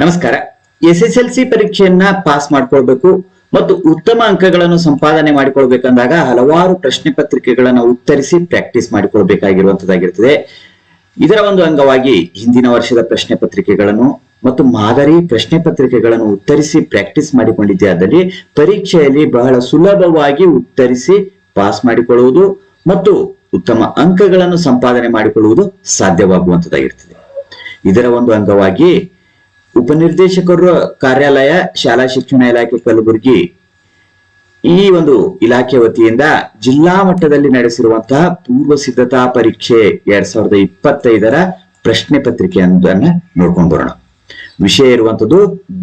ನಮಸ್ಕಾರ. S S L C ಪರೀಕ್ಷೆಯನ್ನ pass ಮಾಡ್ಕೊಳ್ಬೇಕು ಮತ್ತು ಉತ್ತಮ ಅಂಕಗಳನ್ನು ಸಂಪಾದನೆ ಮಾಡಿಕೊಳ್ಬೇಕಂದಾಗ ಹಲವಾರು ಪ್ರಶ್ನೆ ಪತ್ರಿಕೆಗಳನ್ನ ಉತ್ತರಿಸಿ ಪ್ರಾಕ್ಟೀಸ್ ಮಾಡಿಕೊಳ್ಬೇಕಾಗಿರುವಂತದ್ದಾಗಿರ್ತದೆ. ಇದರ ಒಂದು ಅಂಗವಾಗಿ ಹಿಂದಿನ ವರ್ಷದ ಪ್ರಶ್ನೆ ಪತ್ರಿಕೆಗಳನ್ನು ಮತ್ತು ಮಾದರಿ ಪ್ರಶ್ನೆ ಪತ್ರಿಕೆಗಳನ್ನು ಉತ್ತರಿಸಿ ಪ್ರಾಕ್ಟೀಸ್ ಮಾಡಿಕೊಂಡಿದ್ದೆ. ಆದಲ್ಲಿ ಪರೀಕ್ಷೆಯಲ್ಲಿ ಬಹಳ ಸುಲಭವಾಗಿ ಉತ್ತರಿಸಿ ಪಾಸ್ ಮಾಡಿಕೊಳ್ಳುವುದು ಮತ್ತು ಉತ್ತಮ ಅಂಕಗಳನ್ನು ಸಂಪಾದನೆ ಮಾಡಿಕೊಳ್ಳುವುದು ಸಾಧ್ಯವಾಗುವಂತದ್ದಾಗಿರ್ತದೆ. ಇದರ ಒಂದು ಅಂಗವಾಗಿ ಉಪನಿರ್ದೇಶಕರ ಕಾರ್ಯಾಲಯ, ಶಾಲಾ ಶಿಕ್ಷಣ ಇಲಾಖೆ ಕಲಬುರಗಿ ಈ ಒಂದು ಇಲಾಖೆ ವತಿಯಿಂದ ಜಿಲ್ಲಾ ಮಟ್ಟದಲ್ಲಿ ನಡೆಸಿರುವಂತಹ ಪೂರ್ವ ಸಿದ್ಧತಾ ಪರೀಕ್ಷೆ ಎರಡ್ ಸಾವಿರದ ಇಪ್ಪತ್ತೈದರ ಪ್ರಶ್ನೆ ಪತ್ರಿಕೆಯನ್ನ ನೋಡ್ಕೊಂಡು ಬರೋಣ. ವಿಷಯ ಇರುವಂತದ್ದು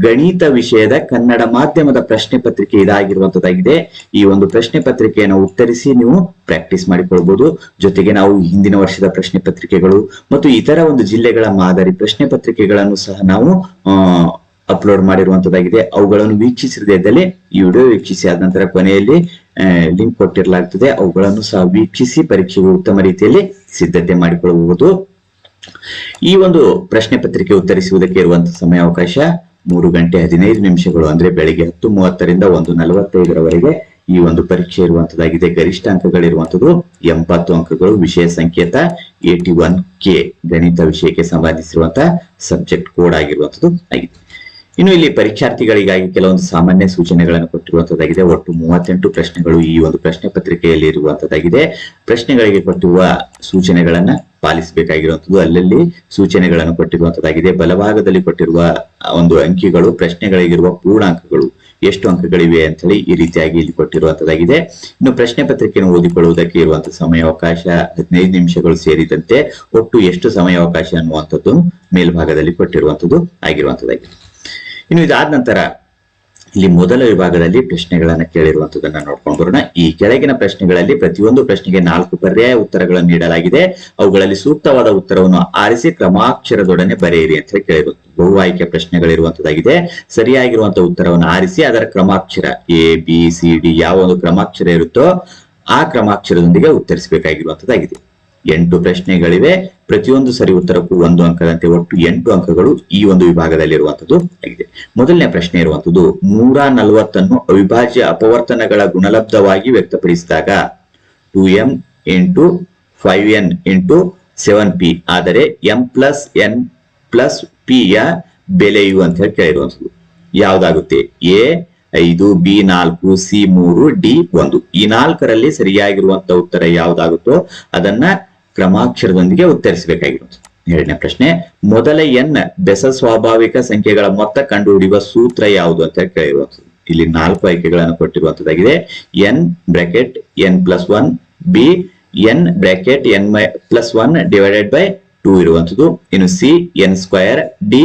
ಗಣಿತ ವಿಷಯದ ಕನ್ನಡ ಮಾಧ್ಯಮದ ಪ್ರಶ್ನೆ ಪತ್ರಿಕೆ ಇದಾಗಿರುವಂತದ್ದಾಗಿದೆ. ಈ ಒಂದು ಪ್ರಶ್ನೆ ಪತ್ರಿಕೆಯನ್ನು ಉತ್ತರಿಸಿ ನೀವು ಪ್ರಾಕ್ಟೀಸ್ ಮಾಡಿಕೊಳ್ಬಹುದು ಜೊತೆಗೆ ನಾವು ಹಿಂದಿನ ವರ್ಷದ ಪ್ರಶ್ನೆ ಪತ್ರಿಕೆಗಳು ಮತ್ತು ಇತರ ಒಂದು ಜಿಲ್ಲೆಗಳ ಮಾದರಿ ಪ್ರಶ್ನೆ ಪತ್ರಿಕೆಗಳನ್ನು ಸಹ ನಾವು ಅಪ್ಲೋಡ್ ಮಾಡಿರುವಂತದ್ದಾಗಿದೆ. ಅವುಗಳನ್ನು ವೀಕ್ಷಿಸಿರದೇ ಇದ್ದಲ್ಲಿ ಈ ವಿಡಿಯೋ ವೀಕ್ಷಿಸಿ, ಆದ ನಂತರ ಕೊನೆಯಲ್ಲಿ ಲಿಂಕ್ ಕೊಟ್ಟಿರಲಾಗ್ತದೆ. ಅವುಗಳನ್ನು ಸಹ ವೀಕ್ಷಿಸಿ, ಪರೀಕ್ಷೆಗೆ ಉತ್ತಮ ರೀತಿಯಲ್ಲಿ ಸಿದ್ಧತೆ ಮಾಡಿಕೊಳ್ಳಬಹುದು. ಈ ಒಂದು ಪ್ರಶ್ನೆ ಪತ್ರಿಕೆ ಉತ್ತರಿಸುವುದಕ್ಕೆ ಇರುವಂತಹ ಸಮಯಾವಕಾಶ ಮೂರು ಗಂಟೆ ಹದಿನೈದು ನಿಮಿಷಗಳು, ಅಂದ್ರೆ ಬೆಳಿಗ್ಗೆ ಹತ್ತು ಮೂವತ್ತರಿಂದ ಒಂದು ನಲವತ್ತೈದರವರೆಗೆ ಈ ಒಂದು ಪರೀಕ್ಷೆ ಇರುವಂತದ್ದಾಗಿದೆ. ಗರಿಷ್ಠ ಅಂಕಗಳಿರುವಂತದ್ದು ಎಂಬತ್ತು ಅಂಕಗಳು. ವಿಷಯ ಸಂಕೇತ ಏಟಿ ಒನ್ ಕೆ, ಗಣಿತ ವಿಷಯಕ್ಕೆ ಸಂಬಂಧಿಸಿರುವಂತಹ ಸಬ್ಜೆಕ್ಟ್ ಕೋಡ್ ಆಗಿರುವಂತದ್ದು ಆಗಿದೆ. ಇನ್ನು ಇಲ್ಲಿ ಪರೀಕ್ಷಾರ್ಥಿಗಳಿಗಾಗಿ ಕೆಲವೊಂದು ಸಾಮಾನ್ಯ ಸೂಚನೆಗಳನ್ನು ಕೊಟ್ಟಿರುವಂತದ್ದಾಗಿದೆ. ಒಟ್ಟು ಮೂವತ್ತೆಂಟು ಪ್ರಶ್ನೆಗಳು ಈ ಒಂದು ಪ್ರಶ್ನೆ ಪತ್ರಿಕೆಯಲ್ಲಿ ಇರುವಂತದ್ದಾಗಿದೆ. ಪ್ರಶ್ನೆಗಳಿಗೆ ಕೊಟ್ಟಿರುವ ಸೂಚನೆಗಳನ್ನ ಪಾಲಿಸಬೇಕಾಗಿರುವಂತದ್ದು ಅಲ್ಲಲ್ಲಿ ಸೂಚನೆಗಳನ್ನು ಕೊಟ್ಟಿರುವಂತದ್ದಾಗಿದೆ ಬಲಭಾಗದಲ್ಲಿ ಕೊಟ್ಟಿರುವ ಒಂದು ಅಂಕಿಗಳು, ಪ್ರಶ್ನೆಗಳಿಗಿರುವ ಪೂರ್ಣಾಂಕಗಳು ಎಷ್ಟು ಅಂಕಗಳಿವೆ ಅಂತ ಹೇಳಿ ಈ ರೀತಿಯಾಗಿ ಇಲ್ಲಿ ಕೊಟ್ಟಿರುವಂತದ್ದಾಗಿದೆ ಇನ್ನು ಪ್ರಶ್ನೆ ಪತ್ರಿಕೆಯನ್ನು ಓದಿಕೊಳ್ಳುವುದಕ್ಕೆ ಇರುವಂತಹ ಸಮಯಾವಕಾಶ ಹದಿನೈದು ನಿಮಿಷಗಳು ಸೇರಿದಂತೆ ಒಟ್ಟು ಎಷ್ಟು ಸಮಯಾವಕಾಶ ಅನ್ನುವಂಥದ್ದು ಮೇಲ್ಭಾಗದಲ್ಲಿ ಕೊಟ್ಟಿರುವಂತದ್ದು ಆಗಿರುವಂತದ್ದಾಗಿದೆ ಇನ್ನು ಇದಾದ ನಂತರ ಇಲ್ಲಿ ಮೊದಲ ವಿಭಾಗದಲ್ಲಿ ಪ್ರಶ್ನೆಗಳನ್ನ ಕೇಳಿರುವಂತದನ್ನ ನೋಡ್ಕೊಂಡು ಬರೋಣ. ಈ ಕೆಳಗಿನ ಪ್ರಶ್ನೆಗಳಲ್ಲಿ ಪ್ರತಿಯೊಂದು ಪ್ರಶ್ನೆಗೆ ನಾಲ್ಕು ಪರ್ಯಾಯ ಉತ್ತರಗಳನ್ನು ನೀಡಲಾಗಿದೆ. ಅವುಗಳಲ್ಲಿ ಸೂಕ್ತವಾದ ಉತ್ತರವನ್ನು ಆರಿಸಿ ಕ್ರಮಾಕ್ಷರದೊಡನೆ ಬರೆಯಿರಿ ಅಂತ ಕೇಳಿರು ಬಹು ಆಯ್ಕೆ ಪ್ರಶ್ನೆಗಳಿರುವಂತದ್ದಾಗಿದೆ ಸರಿಯಾಗಿರುವಂತಹ ಉತ್ತರವನ್ನು ಆರಿಸಿ ಅದರ ಕ್ರಮಾಕ್ಷರ ಎ, ಬಿ, ಸಿ, ಡಿ, ಯಾವ ಒಂದು ಕ್ರಮಾಕ್ಷರ ಇರುತ್ತೋ ಆ ಕ್ರಮಾಕ್ಷರದೊಂದಿಗೆ ಉತ್ತರಿಸಬೇಕಾಗಿರುವಂತದ್ದಾಗಿದೆ ಎಂಟು ಪ್ರಶ್ನೆಗಳಿವೆ. ಪ್ರತಿಯೊಂದು ಸರಿ ಉತ್ತರಕ್ಕೂ ಒಂದು ಅಂಕದಂತೆ ಒಟ್ಟು ಎಂಟು ಅಂಕಗಳು ಈ ಒಂದು ವಿಭಾಗದಲ್ಲಿ ಇರುವಂತದ್ದು ಆಗಿದೆ. ಮೊದಲನೇ ಪ್ರಶ್ನೆ ಇರುವಂತದ್ದು, ನೂರ ನಲವತ್ತನ್ನು ಅವಿಭಾಜ್ಯ ಅಪವರ್ತನಗಳ ಗುಣಲಬ್ಧವಾಗಿ ವ್ಯಕ್ತಪಡಿಸಿದಾಗ two M into five N into seven P, ಆದರೆ M plus N plus P ಯ ಬೆಲೆಯು ಅಂತ ಹೇಳಿ ಕೇಳಿರುವಂತದ್ದು. ಯಾವ್ದಾಗುತ್ತೆ? ಎ ಐದು, ಬಿ ನಾಲ್ಕು, ಸಿ ಮೂರು, ಡಿ ಒಂದು. ಈ ನಾಲ್ಕರಲ್ಲಿ ಸರಿಯಾಗಿರುವಂತ ಉತ್ತರ ಯಾವ್ದಾಗುತ್ತೋ ಅದನ್ನ ಕ್ರಮಾಕ್ಷರದೊಂದಿಗೆ ಉತ್ತರಿಸಬೇಕಾಗಿರುತ್ತೆ ಎರಡನೇ ಪ್ರಶ್ನೆ, ಮೊದಲ ಎನ್ ಬೆಸ ಸ್ವಾಭಾವಿಕ ಸಂಖ್ಯೆಗಳ ಮೊತ್ತ ಕಂಡುಹಿಡಿಯುವ ಸೂತ್ರ ಯಾವುದು ಅಂತ ಕೇಳಿರುವಂಥದ್ದು. ಇಲ್ಲಿ ನಾಲ್ಕು ಆಯ್ಕೆಗಳನ್ನು ಕೊಟ್ಟಿರುವಂತದ್ದಾಗಿದೆ N bracket N plus one, B N bracket N plus one divided by two ಇರುವಂತದ್ದು ಇನ್ನು C N square D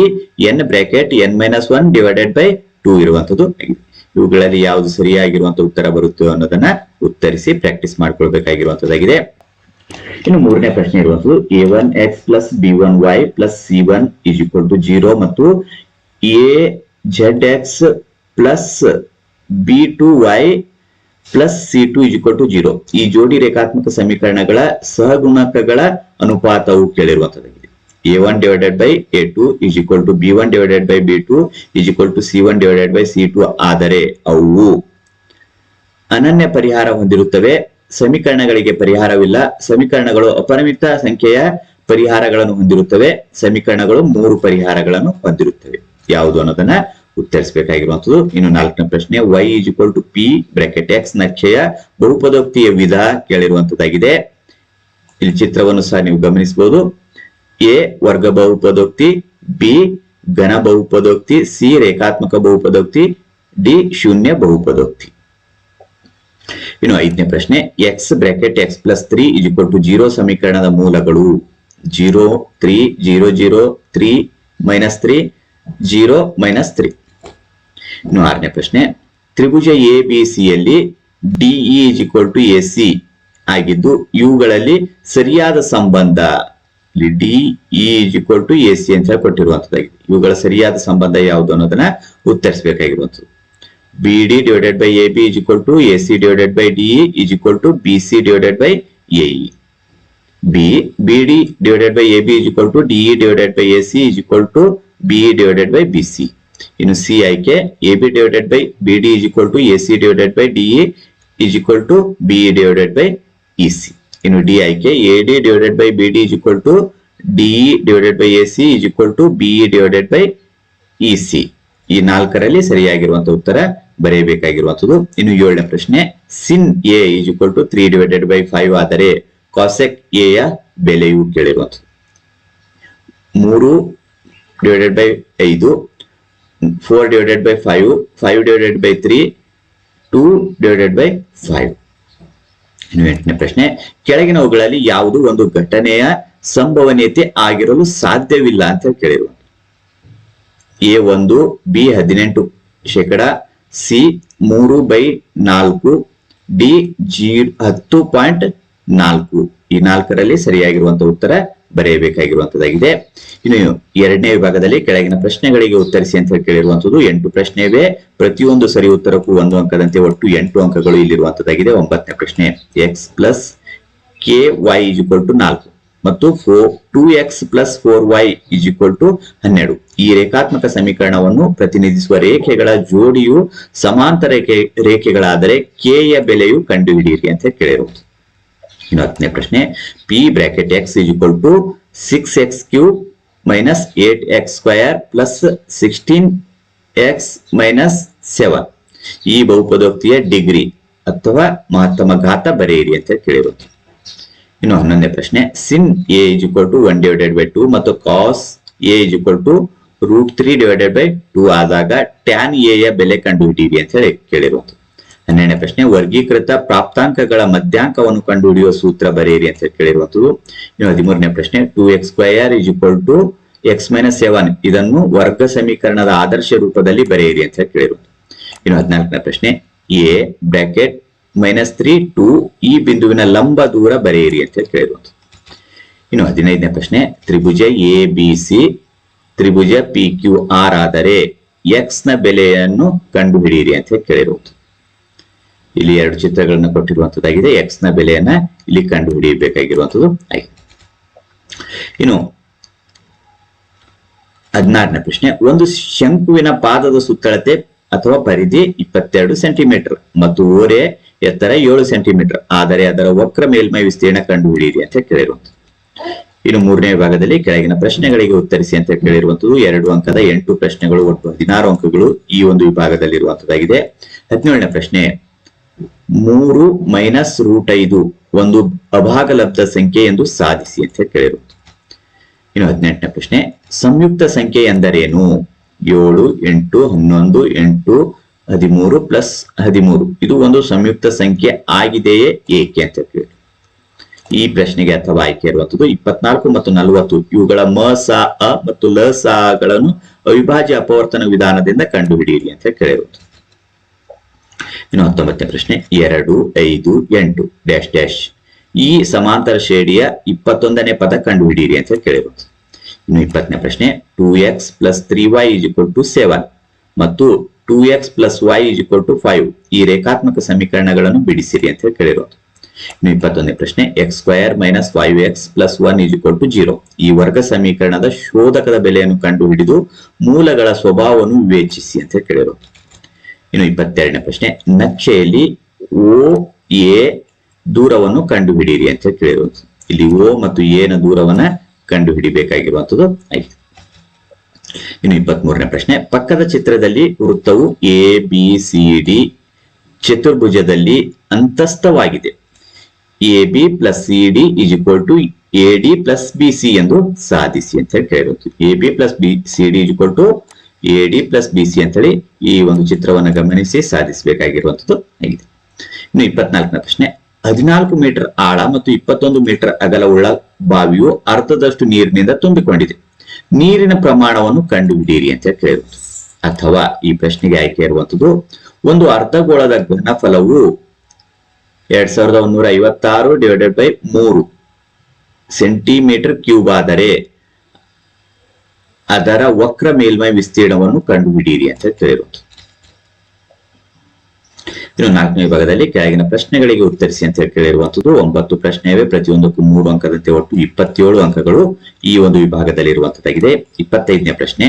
N bracket N minus one divided by two ಇರುವಂತದ್ದು ಇವುಗಳಲ್ಲಿ ಯಾವುದು ಸರಿಯಾಗಿರುವಂತ ಉತ್ತರ ಬರುತ್ತೆ ಅನ್ನೋದನ್ನ ಉತ್ತರಿಸಿ ಪ್ರಾಕ್ಟೀಸ್ ಮಾಡ್ಕೊಳ್ಬೇಕಾಗಿರುವಂತದ್ದಾಗಿದೆ. ಇನ್ನು ಮೂರನೇ ಪ್ರಶ್ನೆ ಇರುವಂತದ್ದು A one X plus B one Y plus C one is equal to zero ಮತ್ತು A Z X plus B two Y plus C two is equal to zero ಈ ಜೋಡಿ ರೇಖಾತ್ಮಕ ಸಮೀಕರಣಗಳ ಸಹಗುಣಕಗಳ ಅನುಪಾತವು ಕೇಳಿರುವಂತದ್ದಾಗಿದೆ. A one divided by A two is equal to B one divided by B two C one divided by C two ಆದರೆ ಅವು. ಅನನ್ಯ ಪರಿಹಾರ ಹೊಂದಿರುತ್ತವೆ. ಸಮೀಕರಣಗಳಿಗೆ ಪರಿಹಾರವಿಲ್ಲ. ಸಮೀಕರಣಗಳು ಅಪರಿಮಿತ ಸಂಖ್ಯೆಯ ಪರಿಹಾರಗಳನ್ನು ಹೊಂದಿರುತ್ತವೆ. ಸಮೀಕರಣಗಳು ಮೂರು ಪರಿಹಾರಗಳನ್ನು ಹೊಂದಿರುತ್ತವೆ. ಯಾವುದು ಅನ್ನೋದನ್ನ ಉತ್ತರಿಸಬೇಕಾಗಿರುವಂತದ್ದು ಇನ್ನು ನಾಲ್ಕನೇ ಪ್ರಶ್ನೆ Y is equal to P bracket X ನಕ್ಷೆಯ ಬಹುಪದೋಕ್ತಿಯ ವಿಧ ಕೇಳಿರುವಂತದ್ದಾಗಿದೆ ಇಲ್ಲಿ ಚಿತ್ರವನ್ನು ಸಹ ನೀವು ಗಮನಿಸಬಹುದು. ಎ, ವರ್ಗ ಬಹುಪದೋಕ್ತಿ, ಬಿ, ಘನ ಬಹುಪದೋಕ್ತಿ, ಸಿ, ರೇಖಾತ್ಮಕ ಬಹುಪದೋಕ್ತಿ, ಡಿ, ಶೂನ್ಯ ಬಹುಪದೋಕ್ತಿ. ಇನ್ನು ಐದನೇ ಪ್ರಶ್ನೆ X bracket X plus three is equal to zero ಸಮೀಕರಣದ ಮೂಲಗಳು. Zero three zero zero three minus three zero minus three ಇನ್ನು ಆರನೇ ಪ್ರಶ್ನೆ, ತ್ರಿಭುಜ ಎ ಬಿ ಸಿ ಯಲ್ಲಿ DE is equal to A C ಆಗಿದ್ದು ಇವುಗಳಲ್ಲಿ ಸರಿಯಾದ ಸಂಬಂಧ ಇಲ್ಲಿ D E is equal to A C ಅಂತ ಹೇಳಿ ಕೊಟ್ಟಿರುವಂತದ್ದಾಗಿದೆ ಇವುಗಳ ಸರಿಯಾದ ಸಂಬಂಧ ಯಾವುದು ಅನ್ನೋದನ್ನ ಉತ್ತರಿಸಬೇಕಾಗಿರುವಂತದ್ದು B D divided by A B is equal to A C divided by D is equal to B C divided by A B B D divided by A B is equal to D E divided by A C is equal to B divided by B C ಇನ್ನು C ಆಯ್ಕೆ A B divided by B D is equal to A C divided by D is equal to B divided by E C ಇನ್ನು D ಆಯ್ಕೆ A D divided by B D is equal to D divided by A C is equal to B divided by E C ಈ ನಾಲ್ಕರಲ್ಲಿ ಸರಿಯಾಗಿರುವಂತಹ ಉತ್ತರ ಬರೆಯಬೇಕಾಗಿರುವಂತದ್ದು. ಇನ್ನು ಏಳನೇ ಪ್ರಶ್ನೆ sin A is equal to three divided by five ಆದರೆ cosec A ಯ ಬೆಲೆಯು ಕೇಳಿರುವಂತದ್ದು. ಮೂರು ಡಿವೈಡೆಡ್ ಬೈ ಐದು four divided by five five divided by three two divided by five ಇನ್ನು ಎಂಟನೇ ಪ್ರಶ್ನೆ ಕೆಳಗಿನವುಗಳಲ್ಲಿ ಯಾವುದು ಒಂದು ಘಟನೆಯ ಸಂಭವನೀಯತೆ ಆಗಿರಲು ಸಾಧ್ಯವಿಲ್ಲ ಅಂತ ಕೇಳಿರುವ. ಎ ಒಂದು, ಬಿ ಹದಿನೆಂಟು ಶೇಕಡ, ಸಿ ಮೂರು ಬೈ ನಾಲ್ಕು, ಡಿ ಜಿ ಹತ್ತು ಪಾಯಿಂಟ್ ನಾಲ್ಕು. ಈ ನಾಲ್ಕರಲ್ಲಿ ಸರಿಯಾಗಿರುವಂತಹ ಉತ್ತರ ಬರೆಯಬೇಕಾಗಿರುವಂತದ್ದಾಗಿದೆ. ಇನ್ನು ಎರಡನೇ ವಿಭಾಗದಲ್ಲಿ ಕೆಳಗಿನ ಪ್ರಶ್ನೆಗಳಿಗೆ ಉತ್ತರಿಸಿ ಅಂತ ಹೇಳಿ ಕೇಳಿರುವಂತದ್ದು ಎಂಟು ಪ್ರಶ್ನೆ ಇವೆ ಪ್ರತಿಯೊಂದು ಸರಿ ಉತ್ತರಕ್ಕೂ ಒಂದು ಅಂಕದಂತೆ ಒಟ್ಟು ಎಂಟು ಅಂಕಗಳು ಇಲ್ಲಿರುವಂತದ್ದಾಗಿದೆ. ಒಂಬತ್ತನೇ ಪ್ರಶ್ನೆ X plus K Y equal to ನಾಲ್ಕು ಮತ್ತು four two X plus four Y is equal to ಹನ್ನೆರಡು. ಈ ರೇಖಾತ್ಮಕ ಸಮೀಕರಣವನ್ನು ಪ್ರತಿನಿಧಿಸುವ ರೇಖೆಗಳ ಜೋಡಿಯು ಸಮಾಂತರ ರೇಖೆ, ರೇಖೆಗಳಾದರೆ ಕೆ ಯ ಬೆಲೆಯು ಕಂಡುಹಿಡಿಯಿರಿ ಅಂತ ಕೇಳಿರುವುದು ಇನ್ನು ಹತ್ತನೇ ಪ್ರಶ್ನೆ P bracket X is equal to six X cube minus eight X square plus sixteen X minus seven ಈ ಬಹುಪದೋಕ್ತಿಯ ಡಿಗ್ರಿ ಅಥವಾ ಮಹತ್ತಮ ಘಾತ ಬರೆಯಿರಿ ಅಂತ ಕೇಳಿರೋದು ಇನ್ನು ಹನ್ನೊಂದನೇ ಪ್ರಶ್ನೆ sin A is equal to one divided by two ಮತ್ತು cos A is equal to root three divided by two ಆದಾಗ ಟ್ಯಾನ್ ಎ ಯ ಬೆಲೆ ಕಂಡುಹಿಡಿಯಿರಿ ಅಂತ ಹೇಳಿ ಕೇಳಿರುವುದು ಹನ್ನೆರಡನೇ ಪ್ರಶ್ನೆ, ವರ್ಗೀಕೃತ ಪ್ರಾಪ್ತಾಂಕಗಳ ಮಧ್ಯಾಂಕವನ್ನು ಕಂಡುಹಿಡಿಯುವ ಸೂತ್ರ ಬರೆಯಿರಿ ಅಂತ ಕೇಳಿರುವಂತದ್ದು ಇನ್ನು ಹದಿಮೂರನೇ ಪ್ರಶ್ನೆ two x square is equal to x minus seven ಇದನ್ನು ವರ್ಗ ಸಮೀಕರಣದ ಆದರ್ಶ ರೂಪದಲ್ಲಿ ಬರೆಯಿರಿ ಅಂತ ಕೇಳಿರುವುದು ಇನ್ನು ಹದಿನಾಲ್ಕನೇ ಪ್ರಶ್ನೆ A bracket minus three two ಈ ಬಿಂದುವಿನ ಲಂಬ ದೂರ ಬರೆಯಿರಿ ಅಂತ ಕೇಳಿರುವುದು ಇನ್ನು ಹದಿನೈದನೇ ಪ್ರಶ್ನೆ, ತ್ರಿಭುಜ ಎ ಬಿ ಸಿ ತ್ರಿಭುಜ ಪಿ ಕ್ಯೂ ಆರ್ ಆದರೆ ಎಕ್ಸ್ನ ಬೆಲೆಯನ್ನು ಕಂಡುಹಿಡಿಯಿರಿ ಅಂತ ಕೇಳಿರುವುದು ಇಲ್ಲಿ ಎರಡು ಚಿತ್ರಗಳನ್ನು ಕೊಟ್ಟಿರುವಂತದ್ದಾಗಿದೆ. ಎಕ್ಸ್ನ ಬೆಲೆಯನ್ನ ಇಲ್ಲಿ ಕಂಡು ಹಿಡಿಯಬೇಕಾಗಿರುವಂತದ್ದು ಇನ್ನು ಹದಿನಾರನೇ ಪ್ರಶ್ನೆ. ಒಂದು ಶಂಕುವಿನ ಪಾದದ ಸುತ್ತಳತೆ ಅಥವಾ ಪರಿಧಿ ಇಪ್ಪತ್ತೆರಡು ಸೆಂಟಿಮೀಟರ್ ಮತ್ತು ಓರೆ ಎತ್ತರ ಏಳು ಸೆಂಟಿಮೀಟರ್. ಆದರೆ ಅದರ ವಕ್ರ ಮೇಲ್ಮೈ ವಿಸ್ತೀರ್ಣ ಕಂಡುಹಿಡಿಯಿರಿ ಅಂತ ಕೇಳಿರುವಂತದ್ದು. ಇನ್ನು ಮೂರನೇ ವಿಭಾಗದಲ್ಲಿ ಕೆಳಗಿನ ಪ್ರಶ್ನೆಗಳಿಗೆ ಉತ್ತರಿಸಿ ಅಂತ ಕೇಳಿರುವಂತದ್ದು. ಎರಡು ಅಂಕದ ಎಂಟು ಪ್ರಶ್ನೆಗಳು ಒಟ್ಟು ಹದಿನಾರು ಅಂಕಗಳು ಈ ಒಂದು ವಿಭಾಗದಲ್ಲಿ ಇರುವಂತದ್ದಾಗಿದೆ ಹದಿನೇಳನೇ ಪ್ರಶ್ನೆ. ಮೂರು ಮೈನಸ್ ರೂಟ್ ಐದು ಒಂದು ಅಭಾಗಲಬ್ಧ ಸಂಖ್ಯೆ ಎಂದು ಸಾಧಿಸಿ ಅಂತ ಕೇಳಿರುತ್ತೆ ಇನ್ನು ಹದಿನೆಂಟನೇ ಪ್ರಶ್ನೆ, ಸಂಯುಕ್ತ ಸಂಖ್ಯೆ ಎಂದರೇನು? ಏಳು, ಎಂಟು, ಹನ್ನೊಂದು, ಎಂಟು, ಹದಿಮೂರು ಪ್ಲಸ್ ಹದಿಮೂರು. ಇದು ಒಂದು ಸಂಯುಕ್ತ ಸಂಖ್ಯೆ ಆಗಿದೆಯೇ ಏಕೆ ಅಂತ ಕೇಳಿ ಈ ಪ್ರಶ್ನೆಗೆ ಅಥವಾ ಆಯ್ಕೆ ಇರುವಂತದ್ದು ಇಪ್ಪತ್ನಾಲ್ಕು ಮತ್ತು ನಲವತ್ತು. ಇವುಗಳ ಮ, ಸ, ಅ ಮತ್ತು ಲ, ಸ ಗಳನ್ನು ಅವಿಭಾಜ್ಯ ಅಪವರ್ತನ ವಿಧಾನದಿಂದ ಕಂಡುಹಿಡಿಯಿರಿ ಅಂತ ಕೇಳಿರುವುದು ಇನ್ನು ಹತ್ತೊಂಬತ್ತನೇ ಪ್ರಶ್ನೆ, ಎರಡು, ಐದು, ಎಂಟು, ಡ್ಯಾಶ್ ಡ್ಯಾಶ್. ಈ ಸಮಾಂತರ ಶ್ರೇಣಿಯ ಇಪ್ಪತ್ತೊಂದನೇ ಪದ ಕಂಡುಹಿಡಿಯಿರಿ ಅಂತ ಕೇಳಿರುವುದು ಇನ್ನು ಇಪ್ಪತ್ತನೇ ಪ್ರಶ್ನೆ, two x plus three y is equal to seven ಮತ್ತು two x plus y is equal to five. ಈ ರೇಖಾತ್ಮಕ ಸಮೀಕರಣಗಳನ್ನು ಬಿಡಿಸಿರಿ ಅಂತ ಕೇಳಿರೋದು. ಇನ್ನು ಇಪ್ಪತ್ತೊಂದನೇ ಪ್ರಶ್ನೆ, x square minus five x plus one is equal to zero. ಈ ವರ್ಗ ಸಮೀಕರಣದ ಶೋಧಕದ ಬೆಲೆಯನ್ನು ಕಂಡುಹಿಡಿದು ಮೂಲಗಳ ಸ್ವಭಾವವನ್ನು ವಿವೇಚಿಸಿ ಅಂತ ಕೇಳಿರೋದು. ಇನ್ನು ಇಪ್ಪತ್ತೆರಡನೇ ಪ್ರಶ್ನೆ, ನಕ್ಷೆಯಲ್ಲಿ ಓ, ಎ ದೂರವನ್ನು ಕಂಡುಹಿಡಿಯಿರಿ ಅಂತ ಕೇಳಿರೋದು ಇಲ್ಲಿ ಓ ಮತ್ತು ಎ ನ ದೂರವನ್ನ ಕಂಡುಹಿಡಿಬೇಕಾಗಿರುವಂತದ್ದು ಆಯ್ತು. ಇನ್ನು ಇಪ್ಪತ್ತ್ ಮೂರನೇ ಪ್ರಶ್ನೆ, ಪಕ್ಕದ ಚಿತ್ರದಲ್ಲಿ ವೃತ್ತವು ಎ, ಬಿ, ಸಿ, ಡಿ ಚತುರ್ಭುಜದಲ್ಲಿ ಅಂತಸ್ಥವಾಗಿದೆ. A, B plus C, D is equal to A, D plus B, C ಎಂದು ಸಾಧಿಸಿ ಅಂತ ಹೇಳಿ ಕೇಳಿರೋದು A, B plus B, C, D is equal to A D plus B C ಅಂತ ಹೇಳಿ ಈ ಒಂದು ಚಿತ್ರವನ್ನು ಗಮನಿಸಿ ಸಾಧಿಸಬೇಕಾಗಿರುವಂತದ್ದು ಆಗಿದೆ. ಇನ್ನು ಇಪ್ಪತ್ನಾಲ್ಕನೇ ಪ್ರಶ್ನೆ, ಹದಿನಾಲ್ಕು ಮೀಟರ್ ಆಳ ಮತ್ತು ಇಪ್ಪತ್ತೊಂದು ಮೀಟರ್ ಅಗಲವುಳ್ಳ ಬಾವಿಯು ಅರ್ಧದಷ್ಟು ನೀರಿನಿಂದ ತುಂಬಿಕೊಂಡಿದೆ. ನೀರಿನ ಪ್ರಮಾಣವನ್ನು ಕಂಡುಹಿಡಿಯಿರಿ ಅಂತ ಕೇಳಿರುವುದು ಅಥವಾ ಈ ಪ್ರಶ್ನೆಗೆ ಆಯ್ಕೆ ಇರುವಂತದ್ದು ಒಂದು ಅರ್ಧಗೋಳದ ಘನಫಲವು ಎರಡ್ ಸಾವಿರದ ಒಂದೂರ ಐವತ್ತಾರು ಡಿವೈಡೆಡ್ ಬೈ ಮೂರು ಸೆಂಟಿಮೀಟರ್ ಕ್ಯೂಬ್ ಆದರೆ ಅದರ ವಕ್ರ ಮೇಲ್ಮೈ ವಿಸ್ತೀರ್ಣವನ್ನು ಕಂಡುಹಿಡಿಯಿರಿ ಅಂತ ಕೇಳಿರುವುದು ಇನ್ನು ನಾಲ್ಕನೇ ವಿಭಾಗದಲ್ಲಿ ಕೆಳಗಿನ ಪ್ರಶ್ನೆಗಳಿಗೆ ಉತ್ತರಿಸಿ ಅಂತ ಹೇಳಿ ಕೇಳಿರುವಂತದ್ದು ಒಂಬತ್ತು ಪ್ರಶ್ನೆ ಇವೆ ಪ್ರತಿಯೊಂದಕ್ಕೂ ಮೂರು ಅಂಕದಂತೆ ಒಟ್ಟು ಇಪ್ಪತ್ತೇಳು ಅಂಕಗಳು ಈ ಒಂದು ವಿಭಾಗದಲ್ಲಿ ಇರುವಂತದ್ದಾಗಿದೆ ಇಪ್ಪತ್ತೈದನೇ ಪ್ರಶ್ನೆ,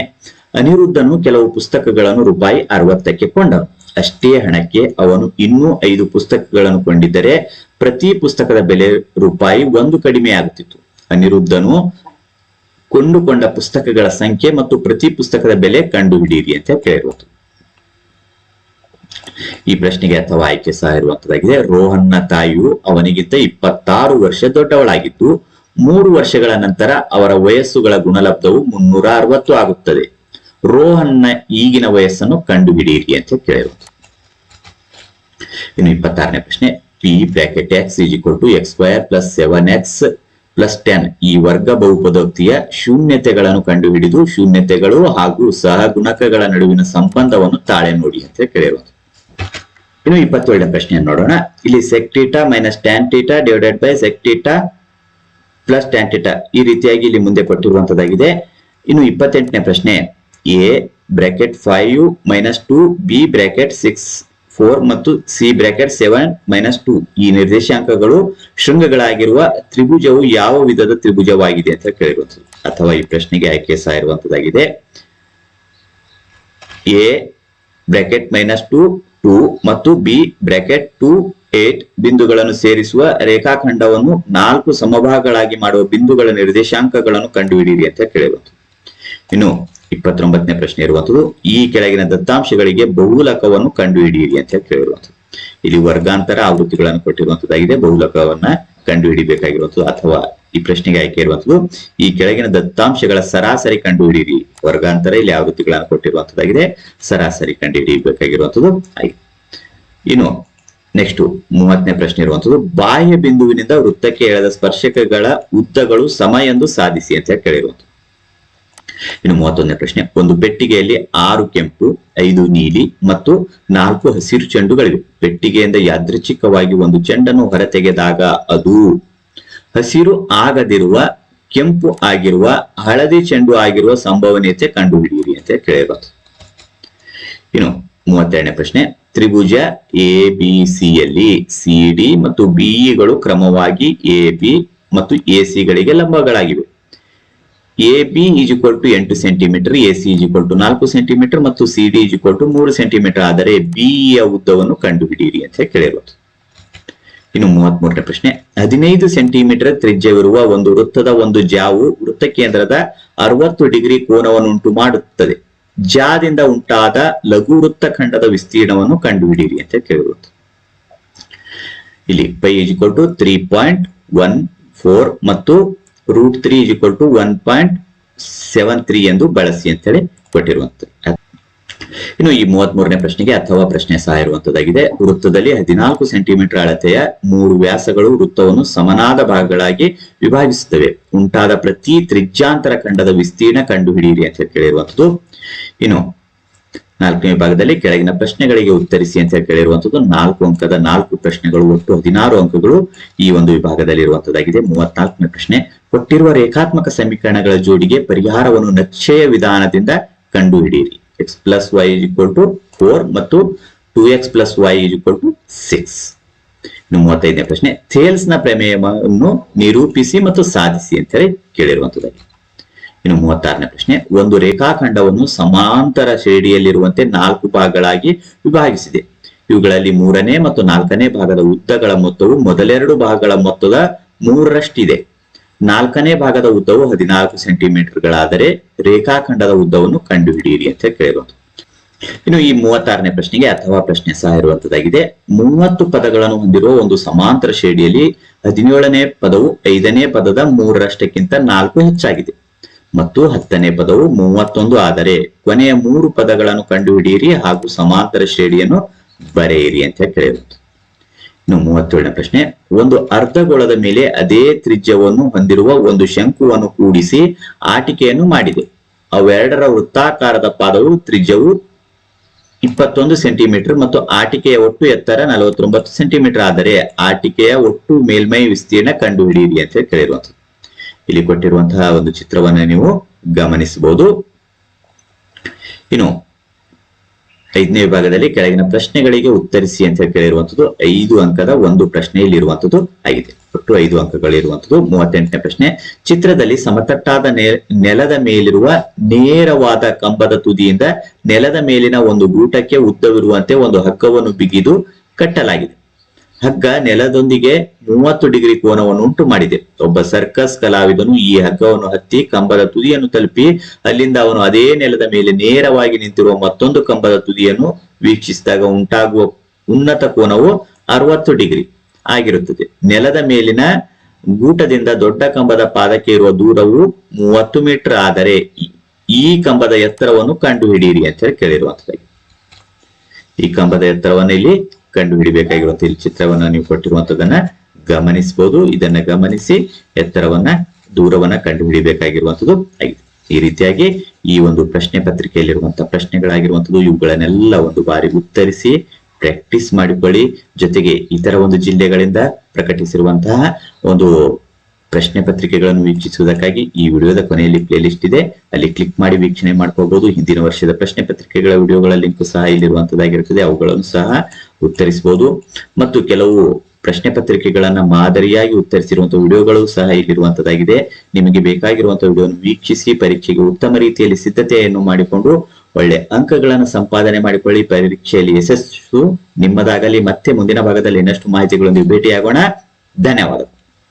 ಅನಿರುದ್ಧನು ಕೆಲವು ಪುಸ್ತಕಗಳನ್ನು ರೂಪಾಯಿ ಅರವತ್ತಕ್ಕೆ ಕೊಂಡನು. ಅಷ್ಟೇ ಹಣಕ್ಕೆ ಅವನು ಇನ್ನೂ ಐದು ಪುಸ್ತಕಗಳನ್ನು ಕೊಂಡಿದ್ದರೆ ಪ್ರತಿ ಪುಸ್ತಕದ ಬೆಲೆ ರೂಪಾಯಿ ಒಂದು ಕಡಿಮೆ ಆಗುತ್ತಿತ್ತು. ಅನಿರುದ್ಧನು ಕೊಂಡುಕೊಂಡ ಪುಸ್ತಕಗಳ ಸಂಖ್ಯೆ ಮತ್ತು ಪ್ರತಿ ಪುಸ್ತಕದ ಬೆಲೆ ಕಂಡುಹಿಡಿಯಿರಿ ಅಂತ ಕೇಳಿರುವುದು ಈ ಪ್ರಶ್ನೆಗೆ ಅಥವಾ ಆಯ್ಕೆ ಸಹ ಇರುವಂತದ್ದಾಗಿದೆ ರೋಹನ್ನ ತಾಯಿಯು ಅವನಿಗಿಂತ ಇಪ್ಪತ್ತಾರು ವರ್ಷ ದೊಡ್ಡವಳಾಗಿದ್ದು, ಮೂರು ವರ್ಷಗಳ ನಂತರ ಅವರ ವಯಸ್ಸುಗಳ ಗುಣಲಬ್ಧವು ಮುನ್ನೂರ ಅರವತ್ತು ಆಗುತ್ತದೆ. ರೋಹನ್ನ ಈಗಿನ ವಯಸ್ಸನ್ನು ಕಂಡುಹಿಡಿಯಿರಿ ಅಂತ ಕೇಳಿರುವುದು ಇನ್ನು ಇಪ್ಪತ್ತಾರನೇ ಪ್ರಶ್ನೆ P bracket x equal to x square plus seven x plus ten ಈ ವರ್ಗ ಬಹುಪದೋಕ್ತಿಯ ಶೂನ್ಯತೆಗಳನ್ನು ಕಂಡುಹಿಡಿದು ಶೂನ್ಯತೆಗಳು ಹಾಗೂ ಸಹಗುಣಕಗಳ ನಡುವಿನ ಸಂಬಂಧವನ್ನು ತಾಳೆ ನೋಡಿ ಅಂತ ಕೇಳಿರುವುದು ಇನ್ನು ಇಪ್ಪತ್ತೇಳನೇ ಪ್ರಶ್ನೆಯನ್ನು ನೋಡೋಣ. ಇಲ್ಲಿ sec theta minus tan theta divided by sec theta plus tan theta ಈ ರೀತಿಯಾಗಿ ಇಲ್ಲಿ ಮುಂದೆ ಕೊಟ್ಟಿರುವಂತದ್ದಾಗಿದೆ. ಇನ್ನು ಇಪ್ಪತ್ತೆಂಟನೇ ಪ್ರಶ್ನೆ A bracket five minus two B bracket six four ಮತ್ತು C bracket seven minus two ಈ ನಿರ್ದೇಶಾಂಕಗಳು ಶೃಂಗಗಳಾಗಿರುವ ತ್ರಿಭುಜವು ಯಾವ ವಿಧದ ತ್ರಿಭುಜವಾಗಿದೆ ಅಂತ ಕೇಳಿರುವಂಥದ್ದು ಅಥವಾ ಈ ಪ್ರಶ್ನೆಗೆ ಆಯ್ಕೆ ಸಹ ಇರುವಂತದ್ದಾಗಿದೆ A bracket minus two two ಮತ್ತು ಬಿ ಬ್ರಾಕೆಟ್ ಟು ಏಟ್ ಬಿಂದುಗಳನ್ನು ಸೇರಿಸುವ ರೇಖಾಖಂಡವನ್ನು ನಾಲ್ಕು ಸಮಭಾಗಗಳಾಗಿ ಮಾಡುವ ಬಿಂದುಗಳ ನಿರ್ದೇಶಾಂಕಗಳನ್ನು ಕಂಡುಹಿಡಿಯಿರಿ ಅಂತ ಕೇಳಿರುವಂಥದ್ದು ಇನ್ನು ಇಪ್ಪತ್ತೊಂಬತ್ತನೇ ಪ್ರಶ್ನೆ ಇರುವಂತದ್ದು ಈ ಕೆಳಗಿನ ದತ್ತಾಂಶಗಳಿಗೆ ಬಹುಲಕವನ್ನು ಕಂಡುಹಿಡಿಯಿರಿ ಅಂತ ಕೇಳಿರುವಂತದ್ದು ಇಲ್ಲಿ ವರ್ಗಾಂತರ ಆವೃತ್ತಿಗಳನ್ನು ಕೊಟ್ಟಿರುವಂತದ್ದಾಗಿದೆ ಬಹುಲಕವನ್ನ ಕಂಡುಹಿಡಿಬೇಕಾಗಿರುವಂಥದ್ದು ಅಥವಾ ಈ ಪ್ರಶ್ನೆಗೆ ಆಯ್ಕೆ ಇರುವಂತದ್ದು ಈ ಕೆಳಗಿನ ದತ್ತಾಂಶಗಳ ಸರಾಸರಿ ಕಂಡುಹಿಡಿಯಿರಿ, ವರ್ಗಾಂತರ ಇಲ್ಲಿ ಆವೃತ್ತಿಗಳನ್ನು ಕೊಟ್ಟಿರುವಂತದ್ದಾಗಿದೆ ಸರಾಸರಿ ಕಂಡುಹಿಡಿಯಬೇಕಾಗಿರುವಂತದ್ದು ಆಯ್ತು ಇನ್ನು ನೆಕ್ಸ್ಟ್ ಮೂವತ್ತನೇ ಪ್ರಶ್ನೆ ಇರುವಂತದ್ದು ಬಾಹ್ಯ ಬಿಂದುವಿನಿಂದ ವೃತ್ತಕ್ಕೆ ಎಳೆದ ಸ್ಪರ್ಶಕಗಳ ಉದ್ದಗಳು ಸಮ ಎಂದು ಸಾಧಿಸಿ ಅಂತ ಕೇಳಿರುವಂಥದ್ದು. ಇನ್ನು ಮೂವತ್ತೊಂದನೇ ಪ್ರಶ್ನೆ. ಒಂದು ಪೆಟ್ಟಿಗೆಯಲ್ಲಿ ಆರು ಕೆಂಪು, ಐದು ನೀಲಿ ಮತ್ತು ನಾಲ್ಕು ಹಸಿರು ಚೆಂಡುಗಳಿವೆ. ಪೆಟ್ಟಿಗೆಯಿಂದ ಯಾದೃಚ್ಛಿಕವಾಗಿ ಒಂದು ಚೆಂಡನ್ನು ಹೊರತೆಗೆದಾಗ ಅದು ಹಸಿರು ಆಗದಿರುವ, ಕೆಂಪು ಆಗಿರುವ, ಹಳದಿ ಚೆಂಡು ಆಗಿರುವ ಸಂಭವನೀಯತೆ ಕಂಡುಹಿಡಿಯಿರಿ ಅಂತ ಕೇಳಿರೋದು ಇನ್ನು ಮೂವತ್ತೆರಡನೇ ಪ್ರಶ್ನೆ. ತ್ರಿಭುಜ ಎ, ಬಿ, ಸಿ ಯಲ್ಲಿ ಸಿ ಡಿ ಮತ್ತು ಬಿಇಗಳು ಕ್ರಮವಾಗಿ ಎ, ಬಿ ಮತ್ತು ಎ, ಸಿ ಗಳಿಗೆ ಲಂಬಗಳಾಗಿವೆ. A B is equal to ಎಂಟು centimetre A C is equal to ನಾಲ್ಕು ಸೆಂಟಿಮೀಟರ್ ಮತ್ತು C D is equal to ಮೂರು ಸೆಂಟಿಮೀಟರ್ ಆದರೆ ಬಿಇಯ ಉದ್ದವನ್ನು ಕಂಡುಹಿಡಿಯಿರಿ ಅಂತ ಕೇಳಿರೋದು ಇನ್ನು ಮೂವತ್ತ್ ಮೂರನೇ ಪ್ರಶ್ನೆ. ಹದಿನೈದು ಸೆಂಟಿಮೀಟರ್ ತ್ರಿಜ್ಯವಿರುವ ಒಂದು ವೃತ್ತದ ಒಂದು ಜಾವು ವೃತ್ತ ಕೇಂದ್ರದ ಅರವತ್ತು ಡಿಗ್ರಿ ಕೋನವನ್ನುಂಟು ಮಾಡುತ್ತದೆ. ಜಾದಿಂದ ಉಂಟಾದ ಲಘು ವೃತ್ತ ಖಂಡದ ವಿಸ್ತೀರ್ಣವನ್ನು ಕಂಡುಹಿಡಿಯಿರಿ ಅಂತ ಕೇಳಿರೋದು ಇಲ್ಲಿ pi is equal to three point one four ಮತ್ತು root three is equal to one point seven three ಎಂದು ಬಳಸಿ ಅಂತ ಹೇಳಿ ಕೊಟ್ಟಿರುವಂತದ್ದು ಇನ್ನು ಈ ಮೂವತ್ತ್ ಮೂರನೇ ಪ್ರಶ್ನೆಗೆ ಅಥವಾ ಪ್ರಶ್ನೆ ಸಹ ಇರುವಂತದ್ದಾಗಿದೆ ವೃತ್ತದಲ್ಲಿ ಹದಿನಾಲ್ಕು ಸೆಂಟಿಮೀಟರ್ ಅಳತೆಯ ಮೂರು ವ್ಯಾಸಗಳು ವೃತ್ತವನ್ನು ಸಮನಾದ ಭಾಗಗಳಾಗಿ ವಿಭಾಗಿಸುತ್ತವೆ. ಉಂಟಾದ ಪ್ರತಿ ತ್ರಿಜ್ಯಾಂತರ ಖಂಡದ ವಿಸ್ತೀರ್ಣ ಕಂಡುಹಿಡಿಯಿರಿ ಅಂತ ಕೇಳಿರುವಂತದ್ದು ಇನ್ನು ನಾಲ್ಕನೇ ವಿಭಾಗದಲ್ಲಿ ಕೆಳಗಿನ ಪ್ರಶ್ನೆಗಳಿಗೆ ಉತ್ತರಿಸಿ ಅಂತ ಕೇಳಿರುವಂತದ್ದು ನಾಲ್ಕು ಅಂಕದ ನಾಲ್ಕು ಪ್ರಶ್ನೆಗಳು ಒಟ್ಟು ಹದಿನಾರು ಅಂಕಗಳು ಈ ಒಂದು ವಿಭಾಗದಲ್ಲಿ ಇರುವಂತದ್ದಾಗಿದೆ ಮೂವತ್ನಾಲ್ಕನೇ ಪ್ರಶ್ನೆ, ಕೊಟ್ಟಿರುವ ರೇಖಾತ್ಮಕ ಸಮೀಕರಣಗಳ ಜೋಡಿಗೆ ಪರಿಹಾರವನ್ನು ನಕ್ಷೆಯ ವಿಧಾನದಿಂದ ಕಂಡುಹಿಡಿಯಿರಿ. X plus y equal to four ಮತ್ತು two x plus y equal to six ಮೂವತ್ತೈದನೇ ಪ್ರಶ್ನೆ ಥೇಲ್ಸ್ನ ಪ್ರಮೇಯವನ್ನು ನಿರೂಪಿಸಿ ಮತ್ತು ಸಾಧಿಸಿ ಅಂತ ಹೇಳಿ ಕೇಳಿರುವಂತದ್ದಾಗಿದೆ. ಇನ್ನು ಮೂವತ್ತಾರನೇ ಪ್ರಶ್ನೆ, ಒಂದು ರೇಖಾಖಂಡವನ್ನು ಸಮಾಂತರ ಶ್ರೇಣಿಯಲ್ಲಿರುವಂತೆ ನಾಲ್ಕು ಭಾಗಗಳಾಗಿ ವಿಭಾಗಿಸಿದೆ. ಇವುಗಳಲ್ಲಿ ಮೂರನೇ ಮತ್ತು ನಾಲ್ಕನೇ ಭಾಗದ ಉದ್ದಗಳ ಮೊತ್ತವು ಮೊದಲೆರಡು ಭಾಗಗಳ ಮೊತ್ತದ ಮೂರರಷ್ಟಿದೆ. ನಾಲ್ಕನೇ ಭಾಗದ ಉದ್ದವು ಹದಿನಾಲ್ಕು ಸೆಂಟಿಮೀಟರ್ಗಳಾದರೆ ರೇಖಾಖಂಡದ ಉದ್ದವನ್ನು ಕಂಡುಹಿಡಿಯಿರಿ ಅಂತ ಕೇಳಬಹುದು ಇನ್ನು ಈ ಮೂವತ್ತಾರನೇ ಪ್ರಶ್ನೆಗೆ ಅಥವಾ ಪ್ರಶ್ನೆ ಸಹ ಇರುವಂತದ್ದಾಗಿದೆ. ಮೂವತ್ತು ಪದಗಳನ್ನು ಹೊಂದಿರುವ ಒಂದು ಸಮಾಂತರ ಶ್ರೇಣಿಯಲ್ಲಿ ಹದಿನೇಳನೇ ಪದವು ಐದನೇ ಪದದ ಮೂರರಷ್ಟಕ್ಕಿಂತ ನಾಲ್ಕು ಹೆಚ್ಚಾಗಿದೆ. ಮತ್ತು ಹತ್ತನೇ ಪದವು ಮೂವತ್ತೊಂದು ಆದರೆ ಕೊನೆಯ ಮೂರು ಪದಗಳನ್ನು ಕಂಡುಹಿಡಿಯಿರಿ ಹಾಗೂ ಸಮಾಂತರ ಶ್ರೇಣಿಯನ್ನು ಬರೆಯಿರಿ ಅಂತ ಕೇಳಿರುತ್ತೆ ಇನ್ನು ಮೂವತ್ತೇಳನೇ ಪ್ರಶ್ನೆ, ಒಂದು ಅರ್ಧಗೋಳದ ಮೇಲೆ ಅದೇ ತ್ರಿಜ್ಯವನ್ನು ಹೊಂದಿರುವ ಒಂದು ಶಂಕುವನ್ನು ಕೂಡಿಸಿ ಆಟಿಕೆಯನ್ನು ಮಾಡಿದೆ. ಅವೆರಡರ ವೃತ್ತಾಕಾರದ ಪಾದವು ತ್ರಿಜ್ಯವು ಇಪ್ಪತ್ತೊಂದು ಸೆಂಟಿಮೀಟರ್ ಮತ್ತು ಆಟಿಕೆಯ ಒಟ್ಟು ಎತ್ತರ ನಲವತ್ತೊಂಬತ್ತು ಸೆಂಟಿಮೀಟರ್ ಆದರೆ ಆಟಿಕೆಯ ಒಟ್ಟು ಮೇಲ್ಮೈ ವಿಸ್ತೀರ್ಣ ಕಂಡುಹಿಡಿಯಿರಿ ಅಂತ ಕೇಳಿರುವಂಥದ್ದು ಇಲ್ಲಿ ಕೊಟ್ಟಿರುವಂತಹ ಒಂದು ಚಿತ್ರವನ್ನ ನೀವು ಗಮನಿಸಬಹುದು. ಇನ್ನು ಐದನೇ ವಿಭಾಗದಲ್ಲಿ ಕೆಳಗಿನ ಪ್ರಶ್ನೆಗಳಿಗೆ ಉತ್ತರಿಸಿ ಅಂತ ಕೇಳಿರುವಂತದ್ದು ಐದು ಅಂಕದ ಒಂದು ಪ್ರಶ್ನೆ ಇಲ್ಲಿರುವಂತದ್ದು ಆಗಿದೆ. ಒಟ್ಟು ಐದು ಅಂಕಗಳಿರುವಂತದ್ದು ಮೂವತ್ತೆಂಟನೇ ಪ್ರಶ್ನೆ, ಚಿತ್ರದಲ್ಲಿ ಸಮತಟ್ಟಾದ ನೆಲದ ಮೇಲಿರುವ ನೇರವಾದ ಕಂಬದ ತುದಿಯಿಂದ ನೆಲದ ಮೇಲಿನ ಒಂದು ಗೂಟಕ್ಕೆ ಉದ್ದವಿರುವಂತೆ ಒಂದು ಹಗ್ಗವನ್ನು ಬಿಗಿದು ಕಟ್ಟಲಾಗಿದೆ. ಹಗ್ಗ ನೆಲದೊಂದಿಗೆ ಮೂವತ್ತು ಡಿಗ್ರಿ ಕೋನವನ್ನು ಉಂಟು ಮಾಡಿದೆ. ಒಬ್ಬ ಸರ್ಕಸ್ ಕಲಾವಿದನು ಈ ಹಗ್ಗವನ್ನು ಹತ್ತಿ ಕಂಬದ ತುದಿಯನ್ನು ತಲುಪಿ ಅಲ್ಲಿಂದ ಅವನು ಅದೇ ನೆಲದ ಮೇಲೆ ನೇರವಾಗಿ ನಿಂತಿರುವ ಮತ್ತೊಂದು ಕಂಬದ ತುದಿಯನ್ನು ವೀಕ್ಷಿಸಿದಾಗ ಉಂಟಾಗುವ ಉನ್ನತ ಕೋನವು ಅರವತ್ತು ಡಿಗ್ರಿ ಆಗಿರುತ್ತದೆ. ನೆಲದ ಮೇಲಿನ ಗೂಟದಿಂದ ದೊಡ್ಡ ಕಂಬದ ಪಾದಕ್ಕೆ ಇರುವ ದೂರವು ಮೂವತ್ತು ಮೀಟರ್ ಆದರೆ ಈ- ಕಂಬದ ಎತ್ತರವನ್ನು ಕಂಡುಹಿಡಿಯಿರಿ ಅಂತ ಹೇಳಿ ಕೇಳಿರುವಂತದ್ದಾಗಿ. ಈ ಕಂಬದ ಎತ್ತರವನ್ನು ಇಲ್ಲಿ ಕಂಡು ಹಿಡಿಬೇಕಾಗಿರುವಂತಹ ಇಲ್ಲಿ ಚಿತ್ರವನ್ನ ನೀವು ಕೊಟ್ಟಿರುವಂತದನ್ನ ಗಮನಿಸಬಹುದು. ಇದನ್ನ ಗಮನಿಸಿ ಎತ್ತರವನ್ನ, ದೂರವನ್ನ ಕಂಡು ಹಿಡಿಬೇಕಾಗಿರುವಂತದ್ದು ಆಗಿದೆ. ಈ ರೀತಿಯಾಗಿ ಈ ಒಂದು ಪ್ರಶ್ನೆ ಪತ್ರಿಕೆಯಲ್ಲಿರುವಂತಹ ಪ್ರಶ್ನೆಗಳಾಗಿರುವಂತದ್ದು ಇವುಗಳನ್ನೆಲ್ಲ ಒಂದು ಬಾರಿ ಉತ್ತರಿಸಿ ಪ್ರಾಕ್ಟೀಸ್ ಮಾಡಿಕೊಳ್ಳಿ. ಜೊತೆಗೆ ಇತರ ಒಂದು ಜಿಲ್ಲೆಗಳಿಂದ ಪ್ರಕಟಿಸಿರುವಂತಹ ಒಂದು ಪ್ರಶ್ನೆ ಪತ್ರಿಕೆಗಳನ್ನು ವೀಕ್ಷಿಸುವುದಕ್ಕಾಗಿ ಈ ವಿಡಿಯೋದ ಕೊನೆಯಲ್ಲಿ ಪ್ಲೇ ಲಿಸ್ಟ್ ಇದೆ. ಅಲ್ಲಿ ಕ್ಲಿಕ್ ಮಾಡಿ ವೀಕ್ಷಣೆ ಮಾಡ್ಕೋಬಹುದು. ಹಿಂದಿನ ವರ್ಷದ ಪ್ರಶ್ನೆ ಪತ್ರಿಕೆಗಳ ವಿಡಿಯೋಗಳ ಲಿಂಕ್ ಸಹ ಇಲ್ಲಿರುವಂತದ್ದಾಗಿರುತ್ತದೆ. ಅವುಗಳನ್ನು ಸಹ ಉತ್ತರಿಸಬಹುದು. ಮತ್ತು ಕೆಲವು ಪ್ರಶ್ನೆ ಪತ್ರಿಕೆಗಳನ್ನ ಮಾದರಿಯಾಗಿ ಉತ್ತರಿಸಿರುವಂತಹ ವಿಡಿಯೋಗಳು ಸಹ ಇಲ್ಲಿರುವಂತದ್ದಾಗಿದೆ. ನಿಮಗೆ ಬೇಕಾಗಿರುವಂತಹ ವಿಡಿಯೋವನ್ನು ವೀಕ್ಷಿಸಿ, ಪರೀಕ್ಷೆಗೆ ಉತ್ತಮ ರೀತಿಯಲ್ಲಿ ಸಿದ್ಧತೆಯನ್ನು ಮಾಡಿಕೊಂಡು, ಒಳ್ಳೆ ಅಂಕಗಳನ್ನು ಸಂಪಾದನೆ ಮಾಡಿಕೊಳ್ಳಿ, ಪರೀಕ್ಷೆಯಲ್ಲಿ ಯಶಸ್ಸು ನಿಮ್ಮದಾಗಲಿ. ಮತ್ತೆ ಮುಂದಿನ ಭಾಗದಲ್ಲಿ ಇನ್ನಷ್ಟು ಮಾಹಿತಿಗಳೊಂದಿಗೆ ಭೇಟಿಯಾಗೋಣ. ಧನ್ಯವಾದ